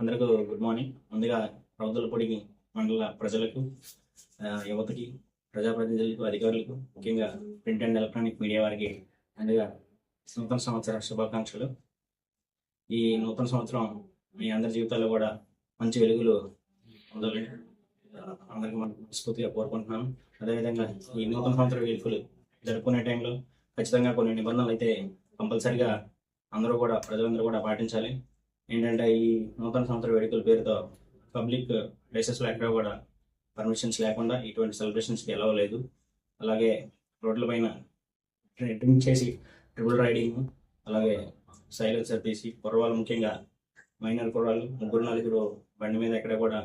Morning. ముందుగా రౌతులపొడి మండల ప్రజలకు యువతకి ప్రజాప్రతినిధులకు అధికారులకు ముఖ్యంగా ప్రింట్ అండ్ ఎలక్ట్రానిక్ మీడియా వారికి ముందుగా నూతన సంవత్సర శుభాకాంక్షలు. ఈ నూతన సంవత్సరం మీ అందరి జీవితాల్లో కూడా మంచి వెలుగులు ఉండాలని ఆ, అందరికీ మనస్ఫూర్తిగా కోరుకుంటున్నాను. అదేవిధంగా ఈ నూతన సంవత్సర వేడుకలు జరుపుకునే టైంలో ఖచ్చితంగా కొన్ని నిబంధనలు అయితే కంపల్సరిగా అందరూ కూడా ప్రజలందరూ కూడా పాటించాలి. ఏంటంటే ఈ నూతన సంవత్సర వేడుకల పేరుతో పబ్లిక్ ప్లేసెస్లో ఎక్కడ కూడా పర్మిషన్స్ లేకుండా ఇటువంటి సెలబ్రేషన్స్కి ఎలవలేదు అలాగే అలాగే రోడ్లపైన డ్రింక్ చేసి ట్రిపుల్ రైడింగ్ అలాగే సైలెన్సర్ తీసి కుర్రవాళ్ళు ముఖ్యంగా మైనర్ కుర్రాళ్ళు ముగ్గురు నలుగురు బండి మీద ఎక్కడ కూడా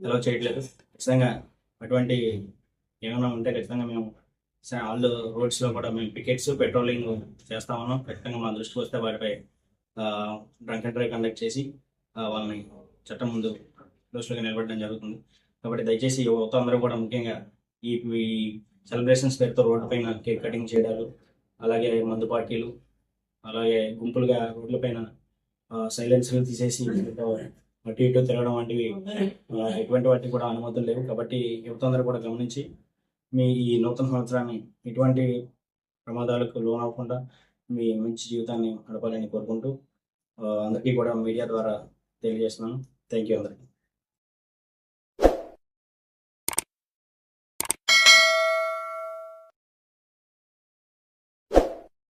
ఎలవ్ చేయట్లేదు. ఖచ్చితంగా అటువంటి ఏమైనా ఉంటే ఖచ్చితంగా మేము ఆల్ రోడ్స్లో కూడా మేము పికెట్స్ పెట్రోలింగ్ చేస్తా ఉన్నాం. ఖచ్చితంగా మా దృష్టికి వస్తే వాటిపై డ్రంక్ అండ్ డ్రైవ్ కండక్ట్ చేసి వాళ్ళని చట్టం ముందు దోషులుగా నిలబడడం జరుగుతుంది. కాబట్టి దయచేసి యువత అందరూ కూడా ముఖ్యంగా ఈ సెలబ్రేషన్స్ పేరుతో రోడ్డు పైన కేక్ కటింగ్ చేయడాలు అలాగే మందు పార్టీలు అలాగే గుంపులుగా రోడ్ల పైన సైలెన్స్లు తీసేసి అటు ఇటు తిరగడం వంటివి ఎటువంటి వాటికి కూడా అనుమతులు లేవు. కాబట్టి యువత అందరూ కూడా గమనించి మీ ఈ నూతన సంవత్సరాన్ని ఎటువంటి ప్రమాదాలకు లోనవ్వకుండా మీ మంచి జీవితాన్ని గడపాలని కోరుకుంటూ అందరికీ కూడా మీడియా ద్వారా తెలియజేస్తున్నాను. థ్యాంక్ యూ అందరికీ.